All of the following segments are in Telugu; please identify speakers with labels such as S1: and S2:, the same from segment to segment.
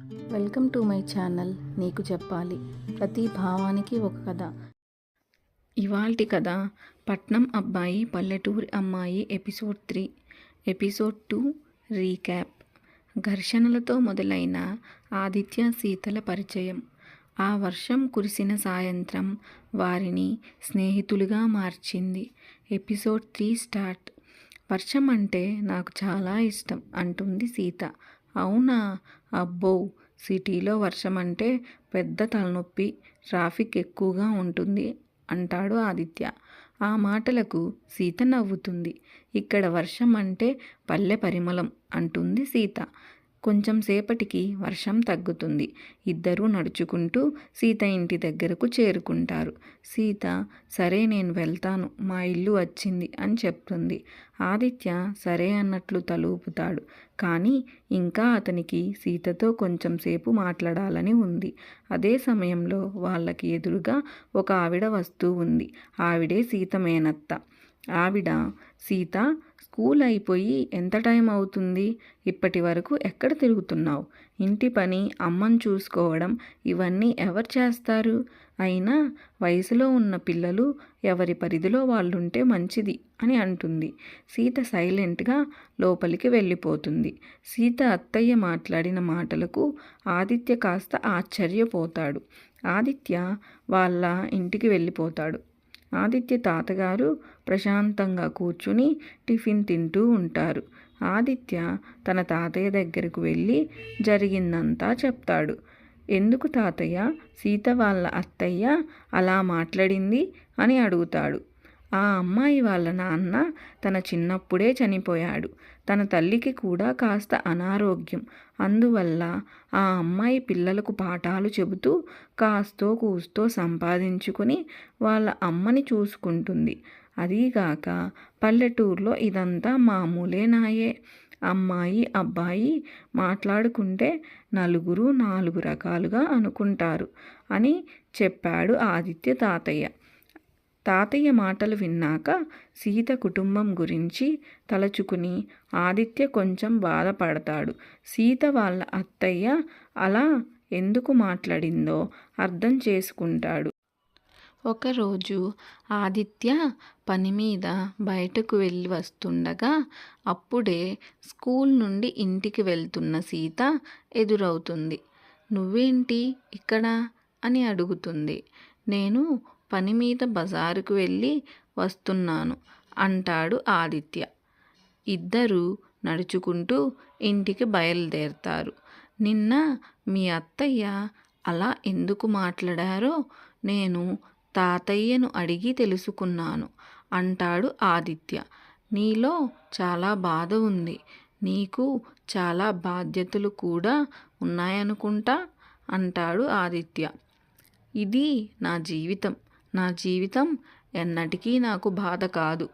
S1: వెల్కమ్ టు మై ఛానల్ నీకు చెప్పాలి. ప్రతి భావానికి ఒక కథ. ఇవాల్టి కథ Patnam Abbayi Palleturi Ammayi episode three. Episode two recap. ఘర్షణలతో మొదలైన ఆదిత్య సీతల పరిచయం. ఆ వర్షం కురిసిన సాయంత్రం వారిని స్నేహితులుగా మార్చింది. Episode three start. వర్షం అంటే నాకు చాలా ఇష్టం అంటుంది సీత. అవునా? అబ్బో! సిటీలో వర్షం అంటే పెద్ద తలనొప్పి ట్రాఫిక్ ఎక్కువగా ఉంటుంది అంటాడు ఆదిత్య. ఆ మాటలకు సీత నవ్వుతుంది. ఇక్కడ వర్షం అంటే పల్లె పరిమళం అంటుంది సీత. కొంచెం సేపటికి వర్షం తగ్గుతుంది. ఇద్దరూ నడుచుకుంటూ సీత ఇంటి దగ్గరకు చేరుకుంటారు. సీత సరే నేను వెళ్తాను మా ఇల్లు వచ్చింది అని చెప్తుంది. ఆదిత్య సరే అన్నట్లు తలూపుతాడు. కానీ ఇంకా అతనికి సీతతో కొంచెం సేపు మాట్లాడాలని ఉంది. అదే సమయంలో వాళ్ళకి ఎదురుగా ఒక ఆవిడ వస్తూ ఉంది. ఆవిడే సీత మేనత్త. ఆవిడ సీత స్కూల్ అయిపోయి ఎంత టైం అవుతుంది? ఇప్పటి వరకు ఎక్కడ తిరుగుతున్నావు? ఇంటి పని అమ్మను చూసుకోవడం ఇవన్నీ ఎవరు చేస్తారు? అయినా వయసులో ఉన్న పిల్లలు ఎవరి పరిధిలో వాళ్ళుంటే మంచిది అని అంటుంది. సీత సైలెంట్గా లోపలికి వెళ్ళిపోతుంది. సీత అత్తయ్య మాట్లాడిన మాటలకు ఆదిత్య కాస్త ఆశ్చర్యపోతాడు. ఆదిత్య వాళ్ళ ఇంటికి వెళ్ళిపోతాడు. ఆదిత్య తాతగారు ప్రశాంతంగా కూర్చుని టిఫిన్ తింటూ ఉంటారు. ఆదిత్య తన తాతయ్య దగ్గరకు వెళ్ళి జరిగిందంతా చెప్తాడు. ఎందుకు తాతయ్య? సీత వాళ్ళ అత్తయ్య అలా మాట్లాడింది? అని అడుగుతాడు. ఆ అమ్మాయి వాళ్ళ నాన్న తన చిన్నప్పుడే చనిపోయాడు. తన తల్లికి కూడా కాస్త అనారోగ్యం. అందువల్ల ఆ అమ్మాయి పిల్లలకు పాఠాలు చెబుతూ కాస్తో కూస్తో సంపాదించుకొని వాళ్ళ అమ్మని చూసుకుంటుంది. అదీగాక పల్లెటూరులో ఇదంతా మామూలే నాయే. అమ్మాయి అబ్బాయి మాట్లాడుకుంటే నలుగురు నాలుగు రకాలుగా అనుకుంటారు అని చెప్పాడు ఆదిత్య తాతయ్య. తాతయ్య మాటలు విన్నాక సీత కుటుంబం గురించి తలచుకుని ఆదిత్య కొంచెం బాధపడతాడు. సీత వాళ్ళ అత్తయ్య అలా ఎందుకు మాట్లాడిందో అర్థం చేసుకుంటాడు. ఒకరోజు ఆదిత్య పని మీద బయటకు వెళ్ళి వస్తుండగా అప్పుడే స్కూల్ నుండి ఇంటికి వెళ్తున్న సీత ఎదురవుతుంది. నువ్వేంటి ఇక్కడ? అని అడుగుతుంది. నేను పని మీద బజారుకు వెళ్ళి వస్తున్నాను అంటాడు ఆదిత్య. ఇద్దరూ నడుచుకుంటూ ఇంటికి బయలుదేరతారు. నిన్న మీ అత్తయ్య అలా ఎందుకు మాట్లాడారో నేను తాతయ్యను అడిగి తెలుసుకున్నాను అంటాడు ఆదిత్య. నీలో చాలా బాధ ఉంది. నీకు చాలా బాధ్యతలు కూడా ఉన్నాయనుకుంటా అంటాడు ఆదిత్య. ఇది నా జీవితం. నా జీవితం ఎన్నటికీ నాకు బాధ కాదు.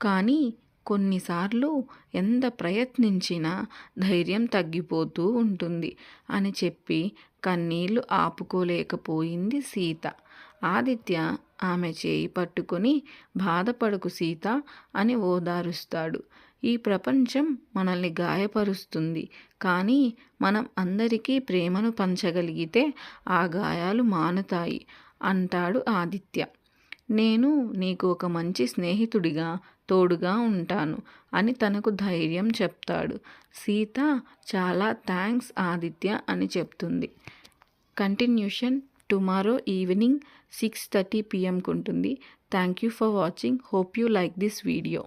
S1: కానీ కొన్నిసార్లు ఎంత ప్రయత్నించినా ధైర్యం తగ్గిపోతూ ఉంటుంది అని చెప్పి కన్నీళ్ళు ఆపుకోలేకపోయింది సీత. ఆదిత్య ఆమె చేయి పట్టుకొని బాధపడకు సీత అని ఓదారుస్తాడు. ఈ ప్రపంచం మనల్ని గాయపరుస్తుంది. కానీ మనం అందరికీ ప్రేమను పంచగలిగితే ఆ గాయాలు మానుతాయి. అంటాడు ఆదిత్య. నేను నీకు ఒక మంచి స్నేహితుడిగా తోడుగా ఉంటాను అని తనకు ధైర్యం చెప్తాడు. సీత చాలా థ్యాంక్స్ ఆదిత్య అని చెప్తుంది. Continuation tomorrow evening six thirty పిఎంకి ఉంటుంది thank you for watching. Hope you like this video.